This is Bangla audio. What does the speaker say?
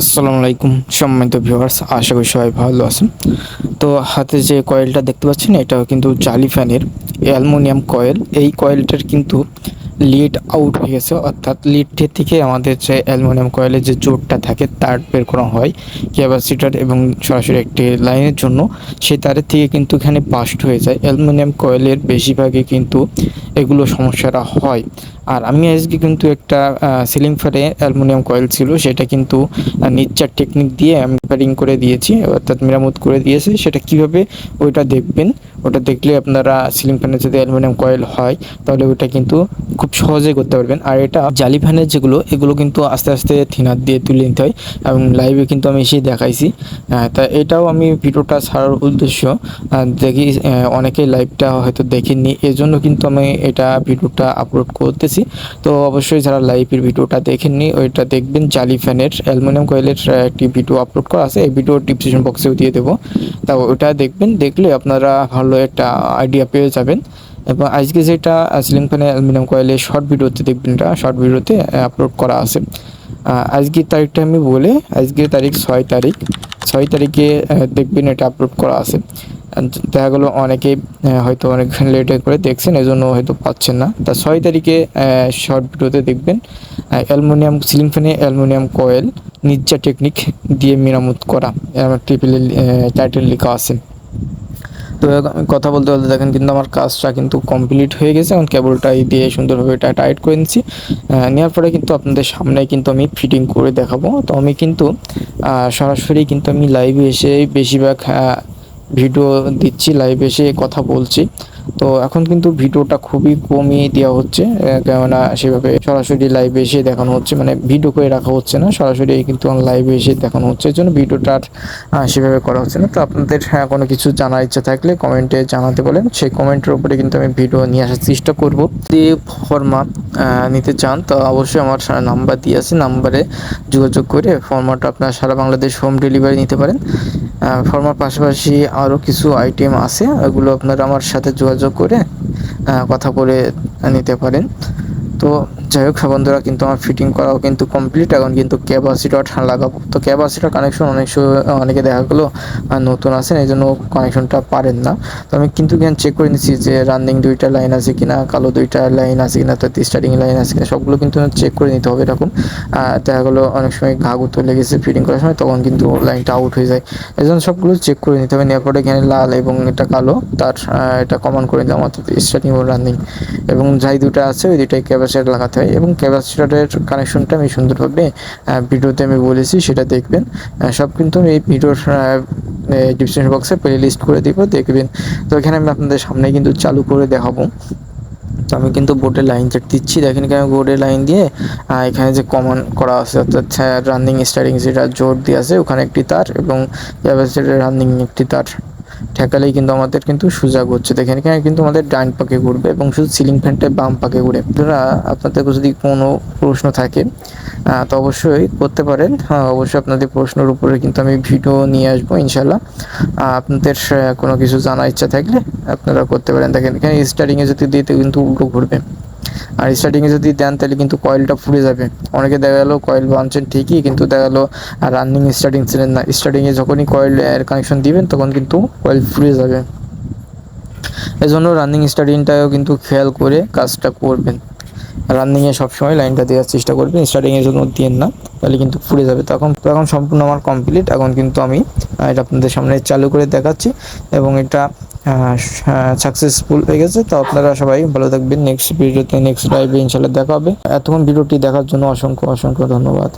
আসসালামু আলাইকুম সম্মানিত ভিউয়ার্স আশা করি সবাই ভালো আছেন। তো হাতে যে কয়েলটা দেখতে পাচ্ছেন এটা কিন্তু জালি ফ্যানের অ্যালমোনিয়াম কয়েল এই কয়েলটার কিন্তু লিড আউট হয়ে গেছে অর্থাৎ লিডটির থেকে আমাদের যে অ্যালুমিনিয়াম কয়েলের যে জোরটা থাকে তার বের করা হয় ক্যাপাসিটার এবং সরাসরি একটি লাইনের জন্য। সেই তারের থেকে কিন্তু এখানে বাস্ট হয়ে যায়। অ্যালুমিনিয়াম কয়েলের বেশিরভাগই কিন্তু এগুলো সমস্যাটা হয়। আর আমি আজকে কিন্তু একটা সিলিং ফ্যানে অ্যালুমিনিয়াম কয়েল ছিল, সেটা কিন্তু নিচ্চার টেকনিক দিয়ে আমি রিপেয়ারিং করে দিয়েছি, অর্থাৎ মেরামত করে দিয়েছি। সেটা কীভাবে, ওইটা দেখবেন। ওটা দেখলে আপনারা সিলিং ফ্যানের যদি অ্যালুমিনিয়াম কয়েল হয়, তাহলে ওইটা কিন্তু খুব সহজে করতে পারবেন। আর এটা জালি ফ্যানের যেগুলো, এগুলো কিন্তু আস্তে আস্তে থিনার দিয়ে তুলে নিতে হয় এবং লাইভে কিন্তু আমি এসে দেখাইছি। তা এটাও আমি ভিডিওটা ছাড়ার উদ্দেশ্য দেখি অনেকেই লাইভটা হয়তো দেখেননি, এজন্য কিন্তু আমি এটা ভিডিওটা আপলোড করতেছি। তো অবশ্যই যারা লাইভের ভিডিওটা দেখেননি, ওইটা দেখবেন জালি ফ্যানের অ্যালুমিনিয়াম কয়েলের একটি ভিডিও আপলোড করা আছে। এই ভিডিও ডিসক্রিপশন বক্সেও দিয়ে দেবো। তা ওটা দেখবেন, দেখলে আপনারা ভালো একটা আইডিয়া পেয়ে যাবেন। এবং আজকে যেটা সিলিং ফ্যানে অ্যালুমিনিয়াম কয়েলে শর্ট ভিডিওতে দেখবেন এটা শর্ট ভিডিওতে আপলোড করা আছে। আজকের তারিখটা আমি বলে আজকের তারিখ ছয় তারিখ, ছয় তারিখে দেখবেন এটা আপলোড করা আছে। দেখা গেলো অনেকেই হয়তো অনেক লেটে করে দেখছেন, এজন্য হয়তো পাচ্ছেন না। তা ছয় তারিখে শর্ট ভিডিওতে দেখবেন অ্যালুমিনিয়াম সিলিং ফ্যানে অ্যালুমিনিয়াম কয়েল নির্জা টেকনিক দিয়ে মেরামত করা। আমার ট্রিপল টাইটেল লেখা আছে। তো কথা বলতে বলতে দেখেন কিন্তু আমার কাজটা কিন্তু কমপ্লিট হয়ে গেছে, এখন কেবলটাই দিয়ে সুন্দরভাবে এটা টাইট করে নিচ্ছি। নেওয়ার পরে কিন্তু আপনাদের সামনে কিন্তু আমি ফিটিং করে দেখাবো। তো আমি কিন্তু সরাসরি কিন্তু আমি লাইভে এসে বেশিরভাগ ভিডিও দিচ্ছি লাইভে এসে কথা বলছি। তো এখন কিন্তু ভিডিওটা খুবই কমিয়ে দেওয়া হচ্ছে কেননা সেভাবে সরাসরি লাইভে এসে দেখানো হচ্ছে মানে ভিডিও করে রাখা হচ্ছে না, সরাসরি কিন্তু লাইভে এসে দেখানো হচ্ছে এই জন্য ভিডিওটা সেভাবে করা হচ্ছে না। তো আপনাদের হ্যাঁ কোনো কিছু জানার ইচ্ছা থাকলে কমেন্টে জানাতে বলেন, সেই কমেন্টের উপরে কিন্তু আমি ভিডিও নিয়ে আসার চেষ্টা করব। যদি ফর্মা নিতে চান, তো অবশ্যই আমার নাম্বার দিয়ে আছে নাম্বারে যোগাযোগ করে ফর্মাটা আপনার সারা বাংলাদেশ হোম ডেলিভারি নিতে পারেন। ফর্মার পাশাপাশি আরও কিছু আইটেম আছে, ওগুলো আপনারা আমার সাথে যোগাযোগ করে কথা বলে নিতে পারেন। তো যাই হোক বন্ধুরা, কিন্তু আমার ফিটিং করাও কিন্তু কমপ্লিট এখন কিন্তু ক্যাপাসিটার লাগাবো। তো ক্যাপাসিটার কানেকশন অনেক সময় অনেকে দেখা গেলো নতুন আছেন, এই জন্য কানেকশনটা পারেন না। তো আমি কিন্তু এখানে চেক করে নিচ্ছি যে রানিং দুইটা লাইন আছে কিনা, কালো দুইটা লাইন আছে কিনা তো স্টার্টিং লাইন আছে কিনা, সবগুলো কিন্তু চেক করে নিতে হবে, এরকম। দেখা গেলো অনেক সময় ঘা গুতো লেগেছে ফিটিং করার সময়, তখন কিন্তু লাইনটা আউট হয়ে যায়। এই জন্য সবগুলো চেক করে নিতে হবে নেওয়ার পরে এখানে লাল এবং এটা কালো, তার এটা কমন করে দেওয়া, অর্থাৎ স্টার্টিং ও রানিং এবং যাই দুটা আছে, ওই দুটাই ক্যাপাসিটার লাগাতে হয় এবং ক্যাপাসিটারের কানেকশনটা আমি সুন্দরভাবে ভিডিওতে আমি বলেছি, সেটা দেখবেন। সব কিন্তু আমি এই ভিডিওর ডিসক্রিপশন বক্সে প্লে লিস্ট করে দিব, দেখবেন। তো এখানে আমি আপনাদের সামনে কিন্তু চালু করে দেখাবো। তো আমি কিন্তু বোর্ডে লাইন চেক দিচ্ছি। দেখেন এখানে বোর্ডে লাইন দিয়ে এখানে যে কমন করা আছে, অর্থাৎ রানিং স্টার্টিং যেটা জোর দিয়ে আছে, ওখানে একটি তার এবং রানিং একটি তার। ঠেকালেই কিন্তু আমাদের কিন্তু সুযোগ হচ্ছে। দেখেন এখানে কিন্তু আমাদের ডাইন পাকে ঘুরবে এবং শুধু সিলিং ফ্যানটা বাম পাকে ঘুরে। আপনারা আপনাদের যদি কোনো প্রশ্ন থাকে তো অবশ্যই করতে পারেন। হ্যাঁ অবশ্যই আপনাদের প্রশ্নের উপরে কিন্তু আমি ভিডিও নিয়ে আসব ইনশাল্লাহ আপনাদের কোনো কিছু জানার ইচ্ছা থাকলে আপনারা করতে পারেন। দেখেন এখানে স্টার্টিংয়ে যদি দিতে কিন্তু উল্টো ঘুরবে। আর স্টার্টিংয়ে যদি দেন, তাহলে কিন্তু কয়েলটা ফুলে যাবে। অনেকে দেখা গেলো কয়েল বানছেন ঠিকই, কিন্তু দেখা গেলো রানিং স্টার্টিং ছিলেন না। স্টার্টিংয়ে যখনই কয়েল কানেকশন দিবেন, তখন কিন্তু কয়েল ফুলে যাবে। এজন্য রানিং স্টার্টিংটাও কিন্তু খেয়াল করে কাজটা করবেন। রানিংয়ে সবসময় লাইনটা দেওয়ার চেষ্টা করবেন। স্টার্টিংয়ে জন্য দিয়েন না, তাহলে কিন্তু ফুলে যাবে। তখন তখন সম্পূর্ণ আমার কমপ্লিট এখন কিন্তু আমি এটা আপনাদের সামনে চালু করে দেখাচ্ছি। এবং এটা সাকসেসফুল হয়ে গেছে। তো আপনারা সবাই ভালো থাকবেন। নেক্সট ভিডিওতে নেক্সট লাইভে ইনশাল্লাহ দেখা হবে। এতক্ষণ ভিডিওটি দেখার জন্য অসংখ্য অসংখ্য ধন্যবাদ।